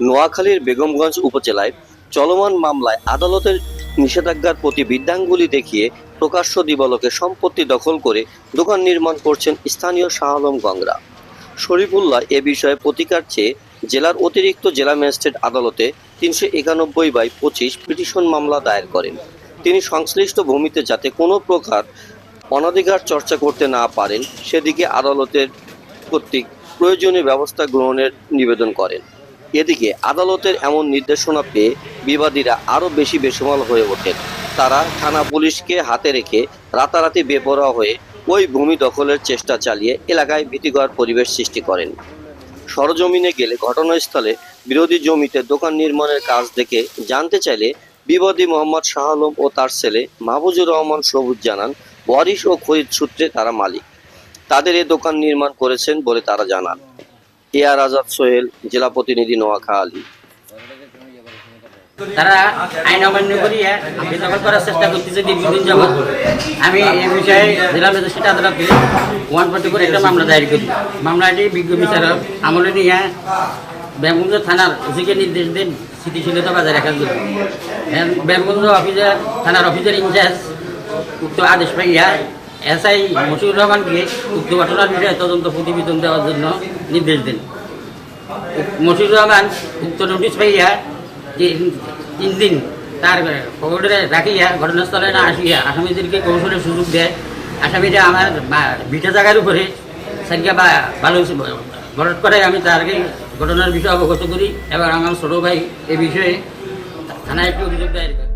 নোয়াখালীর বেগমগঞ্জ উপজেলায় চলমান মামলায় আদালতের নিষেধাজ্ঞার প্রতি বিদ্যাঙ্গুলি দেখিয়ে প্রকাশ্য দিবালোকে সম্পত্তি দখল করে দোকান নির্মাণ করছেন স্থানীয় শাহ আলম গংরা শরীফুল্লাহ এ বিষয়ে প্রতিকার চেয়ে জেলার অতিরিক্ত জেলা ম্যাজিস্ট্রেট আদালতে তিনশো একানব্বই বাই পঁচিশ পিটিশন মামলা দায়ের করেন। তিনি সংশ্লিষ্ট ভূমিতে যাতে কোনো প্রকার অনধিকার চর্চা করতে না পারেন, সেদিকে আদালতের কর্তৃক প্রয়োজনীয় ব্যবস্থা গ্রহণের নিবেদন করেন। এদিকে আদালতের এমন নির্দেশনা পেয়ে বিবাদীরা আরও বেশি বেসামাল হয়ে ওঠেন। তারা থানা পুলিশকে হাতে রেখে রাতারাতি বেপরোয়া হয়ে ওই ভূমি দখলের চেষ্টা চালিয়ে এলাকায় ভীতিকর পরিবেশ সৃষ্টি করেন। সরজমিনে গেলে ঘটনাস্থলে বিরোধী জমিতে দোকান নির্মাণের কাজ দেখে জানতে চাইলে বিবাদী মোহাম্মদ শাহ আলম ও তার ছেলে মাহবুজুর রহমান সবুজ জানান, ওয়ারিশ ও খরিদ সূত্রে তারা মালিক। তাদের এ দোকান নির্মাণ করেছেন বলে তারা জানান। এ আর আজাদ সোহেল, জেলা প্রতিনিধি নোয়াখালী। তারা আইন অমান্য করিয়া বেদখল করার চেষ্টা করতেছে দীর্ঘদিন যাবৎ। আমি এই বিষয়ে জেলা ম্যাজিস্ট্রেট আদালতে ওয়ান ফোর্টি করে একটা মামলা দায়ের করি। মামলাটি বিজ্ঞ বিচারক আমলে নিয়ে ব্যামগঞ্জ থানার ওসিকে নির্দেশ দেন স্থিতিশীলতা বজায় রাখার জন্য। ব্যামগঞ্জ অফিসার থানার অফিসার ইনচার্জ উক্ত আদেশ পাইয়া এসআই মশিউর রহমানকে উক্ত ঘটনার বিষয়ে তদন্ত প্রতিবেদন দেওয়ার জন্য নির্দেশ দেন। মশিউর রহমান উক্ত নোটিশ পাইয়া যে তিন দিন তার খবরে রাখিয়া ঘটনাস্থলে না আসিয়া আসামিদেরকে কৌশলের সুযোগ দেয়, আসামিরা আমার ভিটা জায়গার উপরে সারিয়া বা ভালো গরট করে আমি তারকে ঘটনার বিষয়ে অবগত করি এবং আমার ছোটো ভাই এ বিষয়ে থানায় একটি অভিযোগ দায়ের করে।